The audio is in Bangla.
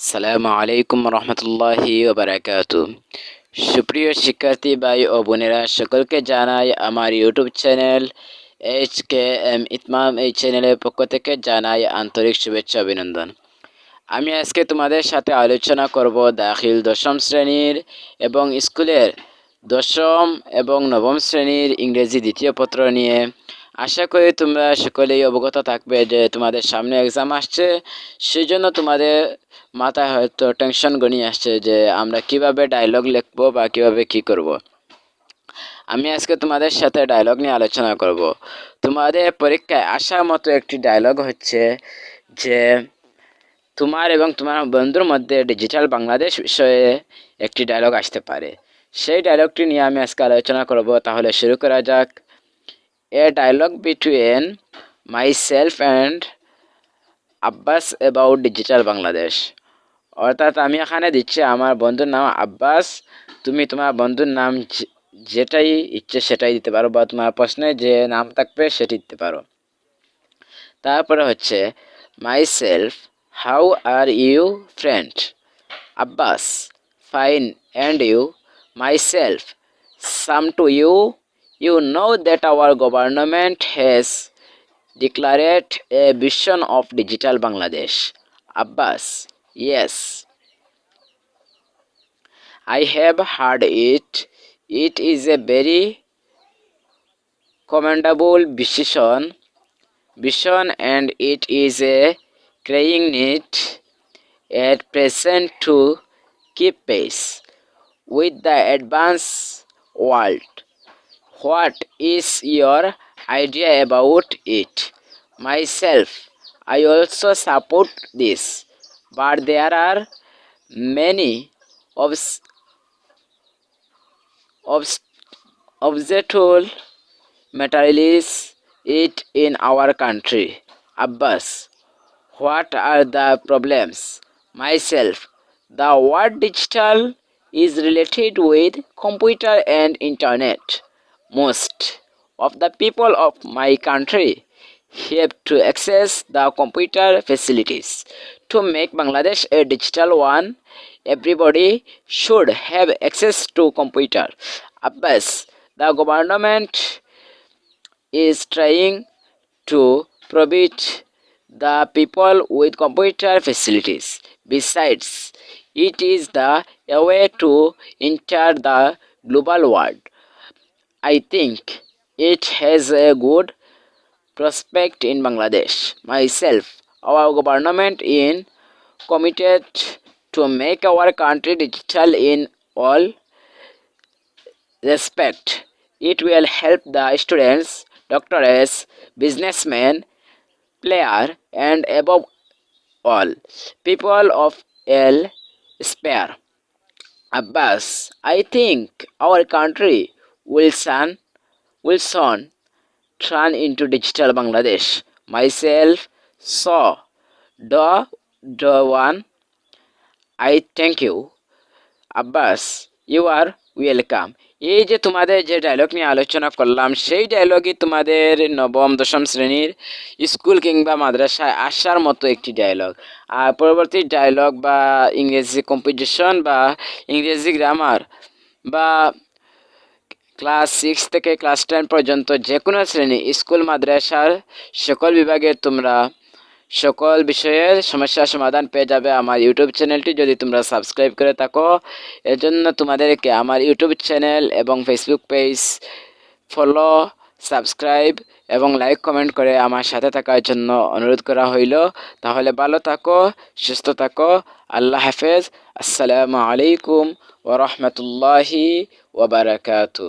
সালামু আলাইকুম রহমতুল্লাহি ওবরাকাত। সুপ্রিয় শিক্ষার্থী, ভাই ও বোনেরা, সকলকে জানাই আমার YouTube channel H K M Itmam এই চ্যানেলের পক্ষ থেকে জানাই আন্তরিক শুভেচ্ছা অভিনন্দন। আমি আজকে তোমাদের সাথে আলোচনা করব দাখিল দশম শ্রেণির এবং স্কুলের দশম এবং নবম শ্রেণির ইংরেজি দ্বিতীয় পত্র নিয়ে। আশা করি তোমরা সকলেই অবগত থাকবে যে তোমাদের সামনে এক্সাম আসছে সেই জন্য তোমাদের মাথায় হয়তো টেনশন গনিয়ে আসছে যে আমরা কীভাবে ডায়লগ লিখব বা কীভাবে কি করব। আমি আজকে তোমাদের সাথে ডায়লগ নিয়ে আলোচনা করব। তোমাদের পরীক্ষায় আসার মতো একটি ডায়লগ হচ্ছে যে তোমার এবং তোমার বন্ধুর মধ্যে ডিজিটাল বাংলাদেশ বিষয়ে একটি ডায়লগ আসতে পারে সেই ডায়লগটি নিয়ে আমি আজকে আলোচনা করব তাহলে শুরু করা যাক dialogue between myself and Abbas about digital Bangladesh অর্থাৎ আমি এখানে দিচ্ছি, আমার বন্ধুর নাম আব্বাস তুমি তোমার বন্ধুর নাম যেটাই ইচ্ছে সেটাই দিতে পারো বা তোমার প্রশ্নে যে নাম থাকবে সেটি দিতে পারো। তারপরে হচ্ছে myself how are you friend Abbas fine and you myself same to you You know that our government has declared a vision of digital Bangladesh. Abbas, yes. I have heard it. It is a very commendable vision, vision and it is a crying need at present to keep pace with the advanced world. What is your idea about it? Myself, I also support this but there are many obs- obs- obstacle materials it in our country. Abbas, what are the problems? Myself, the word digital is related with computer and internet. Most of the people of my country have to access the computer facilities. To make Bangladesh a digital one, everybody should have access to computer. Abbas, the government is trying to provide the people with computer facilities. Besides, it is the way to enter the global world. I think it has a good prospect in Bangladesh. Myself, our government is committed to make our country digital in all respect. It will help the students, doctors, businessmen, player, and above all, people of all spare. Abbas, I think our country will soon turn into digital Bangladesh. Myself saw the the one. I thank you. Abbas, you are welcome. এই যে তোমাদের যে ডায়লগ নিয়ে আলোচনা করলাম সেই ডায়লগই তোমাদের নবম দশম শ্রেণির স্কুল কিংবা মাদ্রাসায় আসার মতো একটি ডায়লগ আর পরবর্তী ডায়লগ বা ইংরেজি কম্পোজিশন বা ইংরেজি গ্রামার বা ক্লাস সিক্স থেকে ক্লাস টেন পর্যন্ত যে কোনো শ্রেণি, স্কুল, মাদ্রাসার সকল বিভাগে তোমরা সকল বিষয়ের সমস্যার সমাধান পেয়ে যাবে আমার ইউটিউব চ্যানেলটি যদি তোমরা সাবস্ক্রাইব করে থাকো। এজন্য তোমাদেরকে আমার ইউটিউব চ্যানেল এবং ফেসবুক পেজ ফলো সাবস্ক্রাইব এবং লাইক কমেন্ট করে আমার সাথে থাকার জন্য অনুরোধ করা হইল। তাহলে ভালো থাকো, সুস্থ থাকো, আল্লাহ হাফেজ। আসসালামু আলাইকুম ওরহমতুল্লাহি ওবরাকাতু